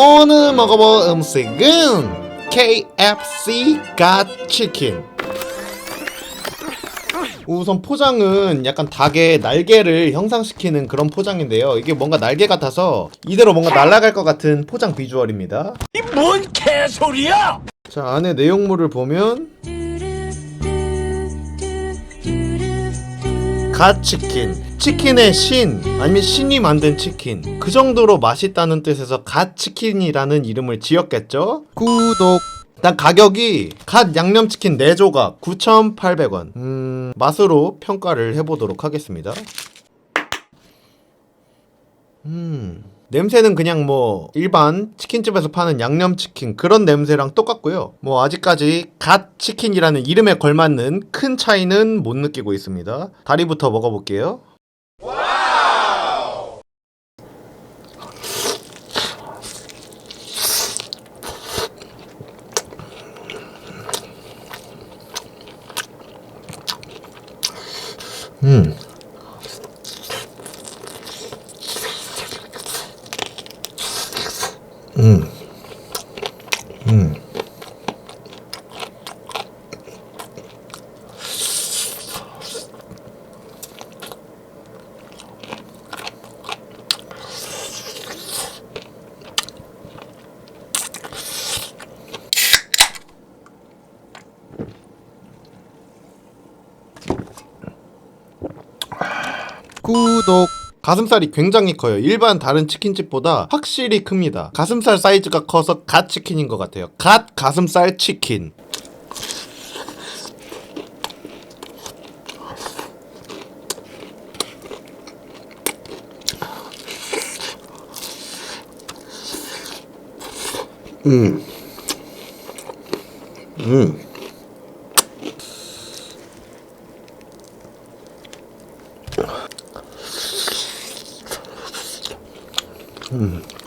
오늘 먹어볼 음식은 KFC 갓치킨 우선 포장은 약간 닭의 날개를 형상시키는 그런 포장인데요. 이게 뭔가 날개 같아서 이대로 뭔가 날아갈 것 같은 포장 비주얼입니다. 뭔 개소리야! 자 안에 내용물을 보면 갓치킨 치킨의 신 아니면 신이 만든 치킨. 그 정도로 맛있다는 뜻에서 갓치킨이라는 이름을 지었겠죠? 구독. 일단 가격이 갓 양념치킨 4조각 9,800원. 음 맛으로 평가를 해보도록 하겠습니다. 음 냄새는 그냥 뭐 일반 치킨집에서 파는 양념치킨 그런 냄새랑 똑같고요. 뭐 아직까지 갓 치킨이라는 이름에 걸맞는 큰 차이는 못 느끼고 있습니다. 다리부터 먹어볼게요. 음. 음. 음. 구독 가슴살이 굉장히 커요. 일반 다른 치킨집보다 확실히 큽니다. 가슴살 사이즈가 커서 갓 치킨인 것 같아요. 갓 가슴살 치킨. 음. 음. Mm.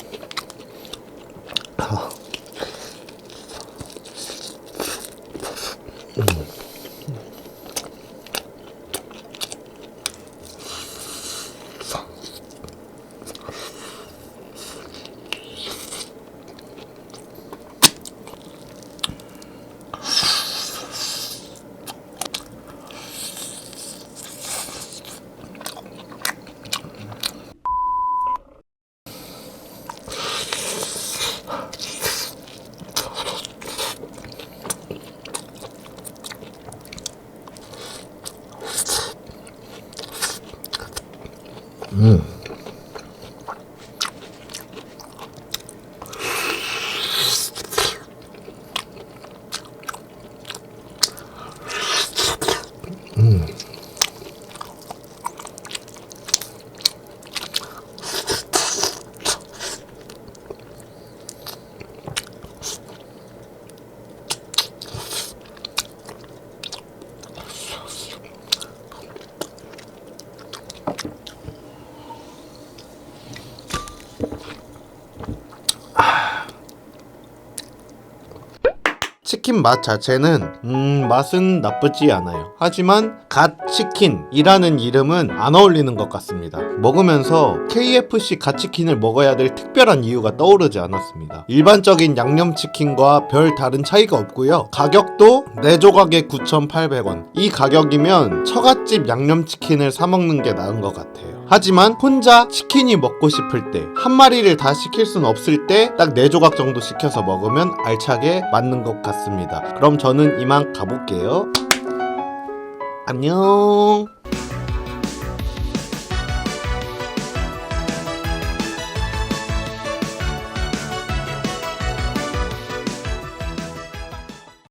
嗯。 치킨 맛 자체는 음 맛은 나쁘지 않아요. 하지만 갓 치킨이라는 이름은 안 어울리는 것 같습니다. 먹으면서 KFC 갓 치킨을 먹어야 될 특별한 이유가 떠오르지 않았습니다. 일반적인 양념 치킨과 별 다른 차이가 없고요. 가격도 4조각에 9,800원. 이 가격이면 처갓집 양념 치킨을 사 먹는 게 나은 것 같아요. 하지만 혼자 치킨이 먹고 싶을 때 한 마리를 다 시킬 순 없을 때딱 4조각 정도 시켜서 먹으면 알차게 맞는 것 같습니다. 그럼 저는 이만 가볼게요. 안녕.